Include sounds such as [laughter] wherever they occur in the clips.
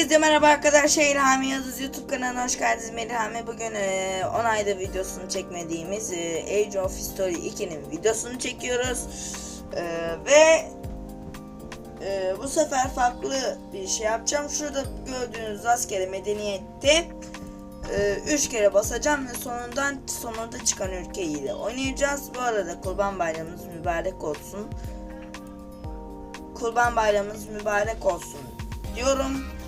Herkese merhaba arkadaşlar. İlhami Yıldız YouTube kanalına hoş geldiniz. Ben İlhami. Bugün e, 10 ayda videosunu çekmediğimiz e, Age of History 2'nin videosunu çekiyoruz. E, ve e, bu sefer farklı bir şey yapacağım. Şurada gördüğünüz rastgele medeniyette 3 kere basacağım ve sonundan sonunda çıkan ülkeyle oynayacağız. Bu arada Kurban Bayramımız mübarek olsun. Kurban Bayramımız mübarek olsun diyorum.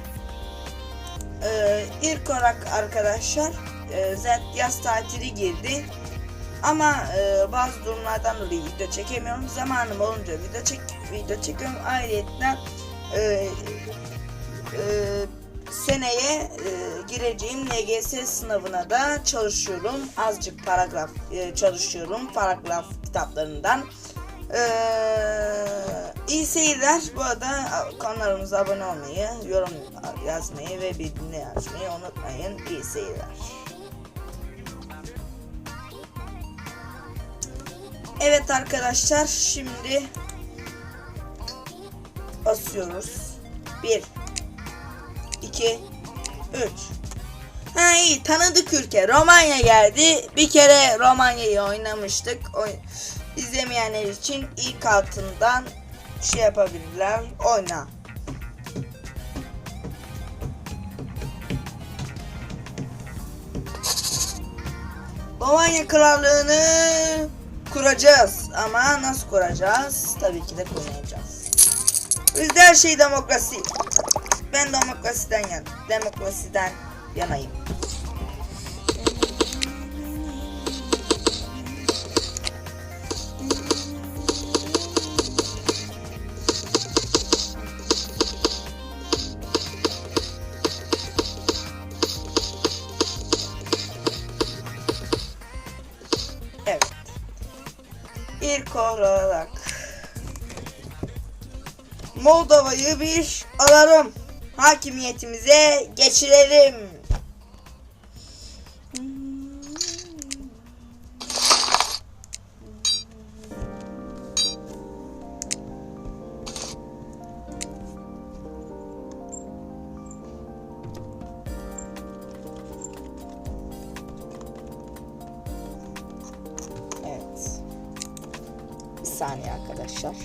Ee, ilk olarak arkadaşlar e, yaz tatili girdi. Ama e, bazı durumlardan dolayı video çekemiyorum. Zamanım olunca video çek video çekiyorum. Ayrıca e, e, seneye e, gireceğim LGS sınavına da çalışıyorum. Azıcık paragraf e, çalışıyorum. Paragraf kitaplarından. Ee, iyi seyirler. Bu arada kanalımıza abone olmayı, yorum yazmayı ve bildirimleri yazmayı unutmayın. İyi seyirler. Evet arkadaşlar şimdi basıyoruz. 1 2 3 Ha iyi tanıdık ülke Romanya geldi. Bir kere Romanya'yı oynamıştık. Oy İzlemeyenler için ilk altından şey yapabilirler. Oyna. Romanya Krallığını kuracağız. Ama nasıl kuracağız? Tabii ki de kurmayacağız. Bizde her şey demokrasi. Ben demokrasiden yan, demokrasiden yanayım. İlk olarak Moldova'yı bir alalım. Hakimiyetimize geçirelim. Saniye arkadaşlar.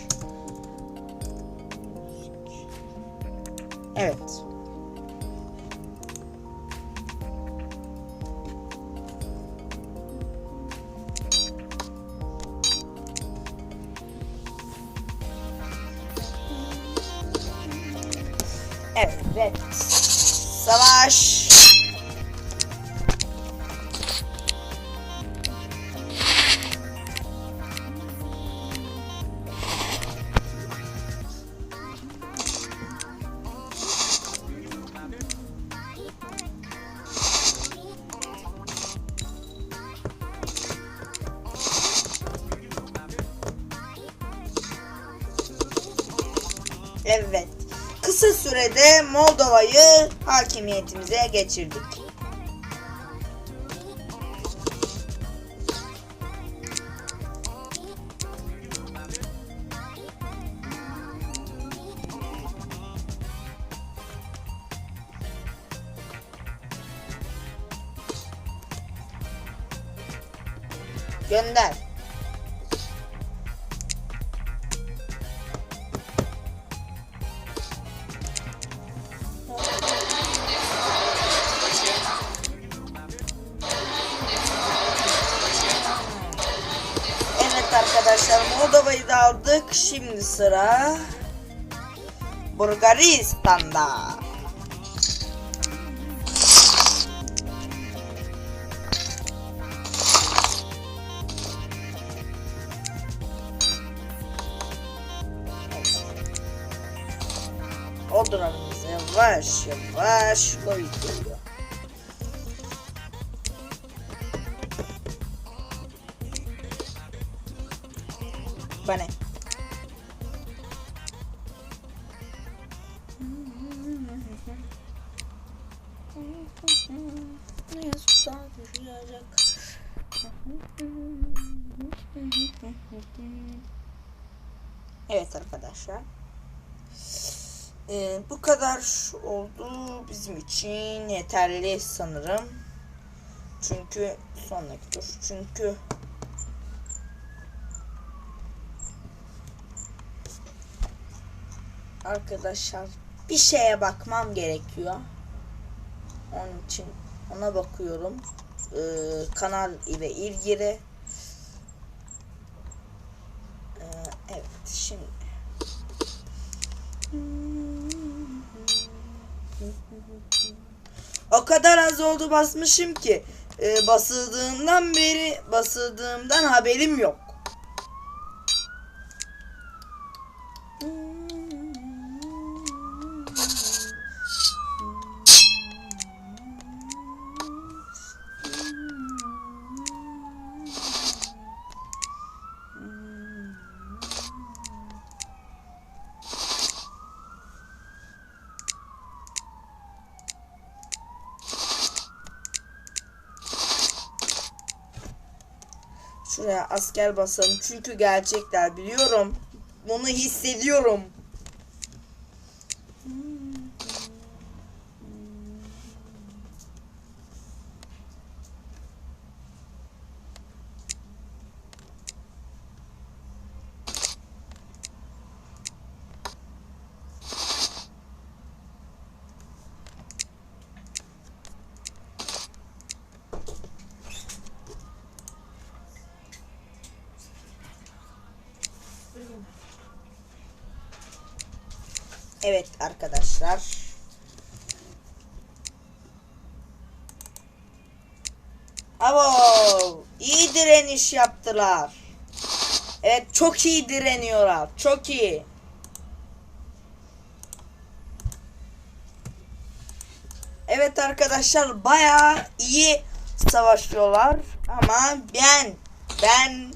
Evet. Sürede Moldova'yı hakimiyetimize geçirdik. Gönder. Sıra Bulgaristan'da. Odranımızı yavaş yavaş koyuyor. Bana. Evet arkadaşlar. Ee, bu kadar oldu bizim için yeterli sanırım. Çünkü sonraki tur. Çünkü arkadaşlar bir şeye bakmam gerekiyor. Onun için ona bakıyorum. Ee, kanal ile ilgili. Ee, evet şimdi. O kadar az oldu basmışım ki e, basıldığından beri basıldığımdan haberim yok. Şuraya asker basalım çünkü gerçekler biliyorum. Bunu hissediyorum. Evet arkadaşlar. Abo iyi direniş yaptılar. Evet çok iyi direniyorlar. Çok iyi. Evet arkadaşlar bayağı iyi savaşıyorlar ama ben ben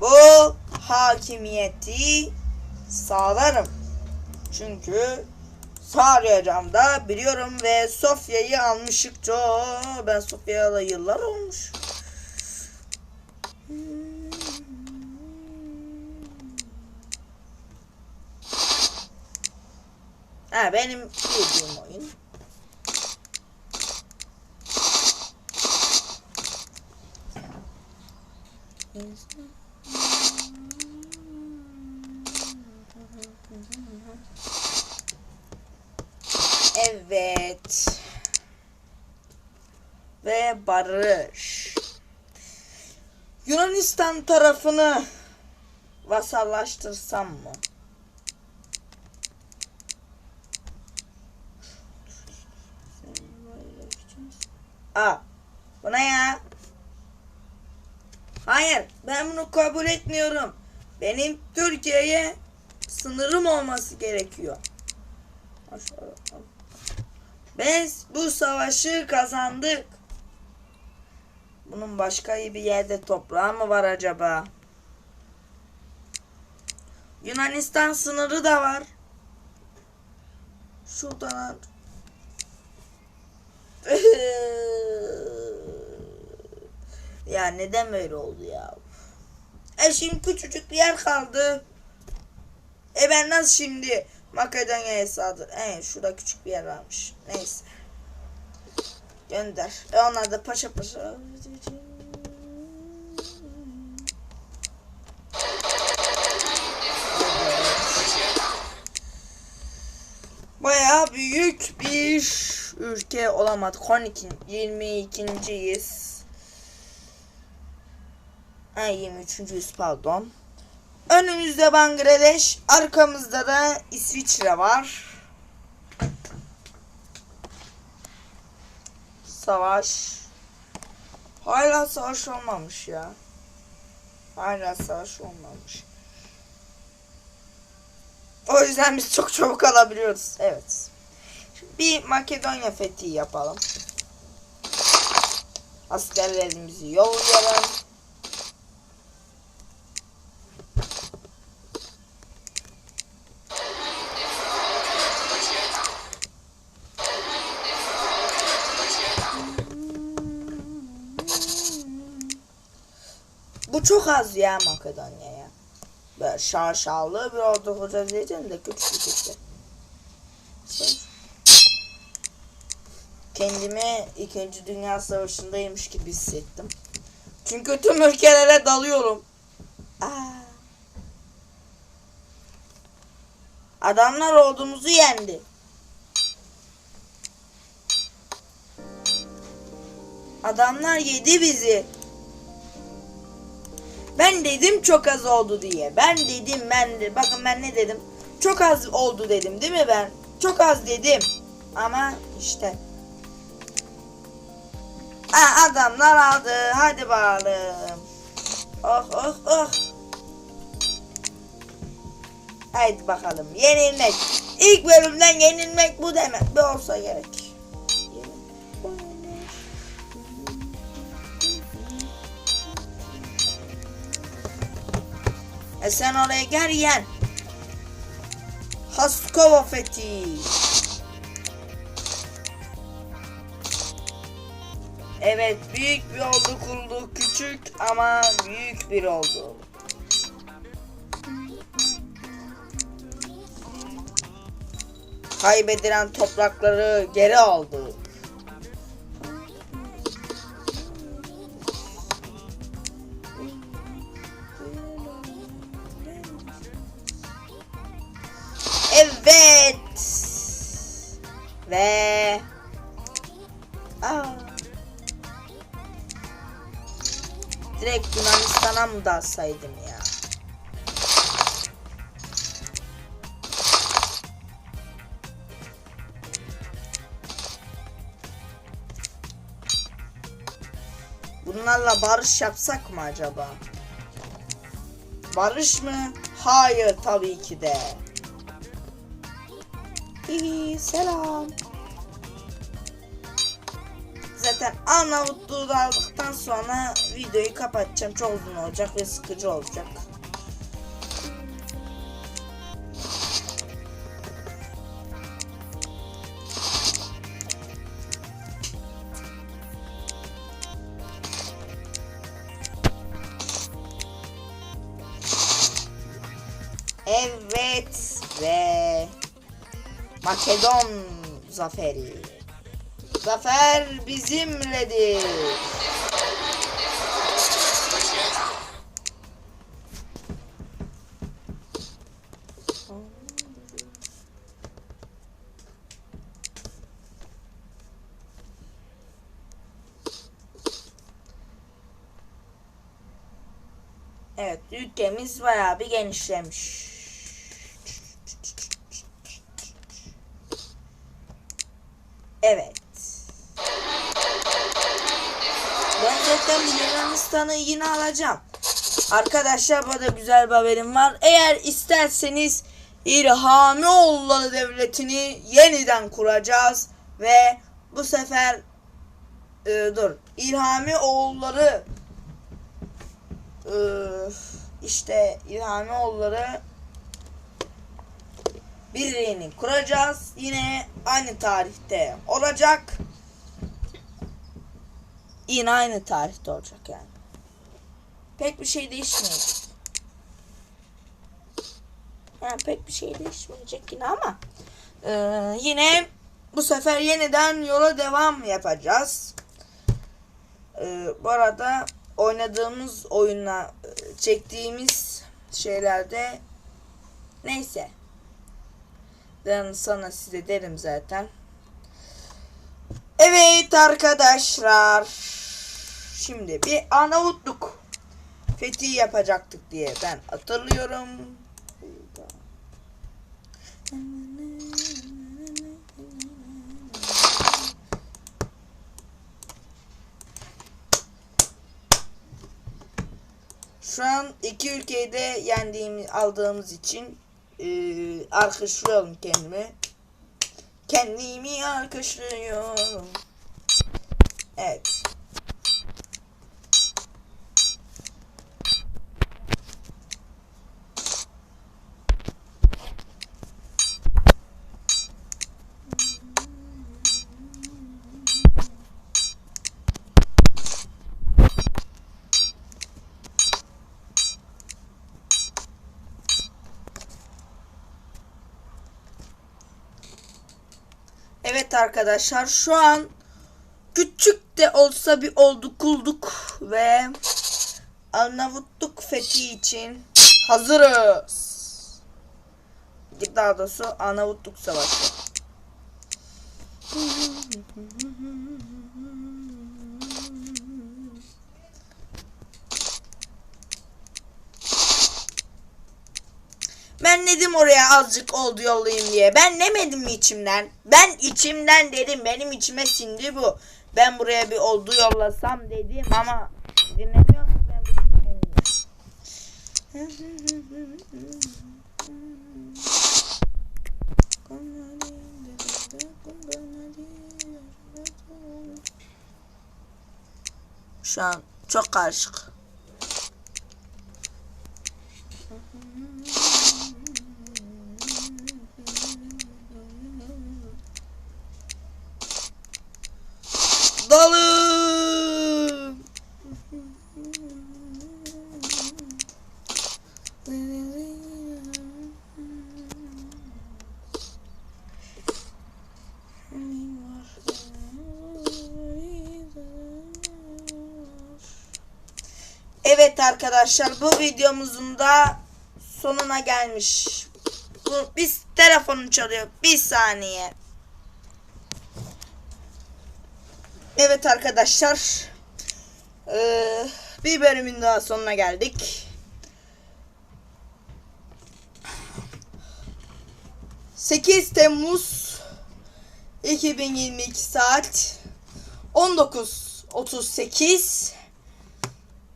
bu hakimiyeti sağlarım. Çünkü sağlayacağım da biliyorum ve Sofya'yı almışık çok. Ben Sofya'ya yıllar olmuş. Ha benim bildiğim oyun. Evet. Ve barış. Yunanistan tarafını vasallaştırsam mı? Aa, bu ne ya? Hayır, ben bunu kabul etmiyorum. Benim Türkiye'ye sınırım olması gerekiyor. Aşağı, biz bu savaşı kazandık. Bunun başka bir yerde toprağı mı var acaba? Yunanistan sınırı da var. Şuradan [laughs] ya neden böyle oldu ya? E şimdi küçücük bir yer kaldı. E ben nasıl şimdi Makedonya'ya saldır? E şurada küçük bir yer varmış. Neyse. Gönder. E onlar da paşa paşa. Bayağı büyük bir ülke olamadık. 12. 22.yiz. Ay 23.yüz pardon. Önümüzde Bangladeş, arkamızda da İsviçre var. Savaş. Hala savaş olmamış ya. Hala savaş olmamış. O yüzden biz çok çabuk alabiliyoruz. Evet. Şimdi bir Makedonya fethi yapalım. Askerlerimizi yollayalım. Çok az ya Makedonya'ya. Böyle şaşalı bir ordu kuracağız diyeceğim de küçük işte. Kendimi 2. Dünya Savaşı'ndaymış gibi hissettim. Çünkü tüm ülkelere dalıyorum. Aa. Adamlar ordumuzu yendi. Adamlar yedi bizi. Ben dedim çok az oldu diye. Ben dedim ben de. Bakın ben ne dedim? Çok az oldu dedim değil mi ben? Çok az dedim. Ama işte. Ha, adamlar aldı. Hadi bakalım. Oh oh oh. Haydi bakalım. Yenilmek. İlk bölümden yenilmek bu demek. Bu olsa gerek. E sen oraya gel yen. Haskova fethi. Evet büyük bir oldu kuruldu. Küçük ama büyük bir oldu. Kaybedilen toprakları geri aldı. Mı dalsaydım ya? Bunlarla barış yapsak mı acaba? Barış mı? Hayır tabii ki de. İyi selam. Zaten Arnavutluğu aldıktan sonra videoyu kapatacağım. Çok uzun olacak ve sıkıcı olacak. Evet ve Makedon zaferi. Zafer bizimledir. Evet, ülkemiz bayağı bir genişlemiş. Evet. Zaten Yunanistan'ı yine alacağım. Arkadaşlar burada güzel bir haberim var. Eğer isterseniz İlhamioğulları Devleti'ni yeniden kuracağız. Ve bu sefer e, dur İlhami oğulları e, işte İlhami oğulları birliğini kuracağız. Yine aynı tarihte olacak. Yine aynı tarihte olacak yani. Pek bir şey değişmeyecek. Yani pek bir şey değişmeyecek yine ama e, yine bu sefer yeniden yola devam yapacağız. E, bu arada oynadığımız oyunla e, çektiğimiz şeylerde neyse ben sana size derim zaten. Evet arkadaşlar. Şimdi bir Arnavutluk fethi yapacaktık diye ben hatırlıyorum. Şu an iki ülkeyi de yendiğimiz aldığımız için e, alkışlıyorum kendimi. Kendimi alkışlıyorum. Evet. Arkadaşlar şu an küçük de olsa bir olduk kulduk ve Arnavutluk fethi için hazırız. Daha doğrusu Arnavutluk Savaşı. Ben dedim oraya azıcık oldu yollayayım diye. Ben demedim mi içimden? Ben içimden dedim. Benim içime sindi bu. Ben buraya bir oldu yollasam dedim ama dinlemiyor? Ben. Şu an çok karışık. Dalım. Evet arkadaşlar bu videomuzun da sonuna gelmiş. Bu, biz telefonum çalıyor. Bir saniye. Evet arkadaşlar. Eee, bir bölümün daha sonuna geldik. ...8 Temmuz... ...2022 saat... ...19.38...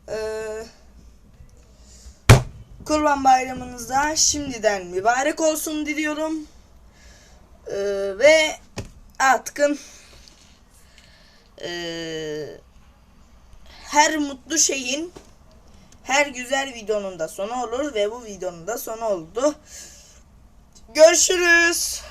Eee... Kurban bayramınızda şimdiden mübarek olsun diliyorum. Eee, ve artıkın eee, her mutlu şeyin her güzel videonun da sonu olur ve bu videonun da sonu oldu. Görüşürüz.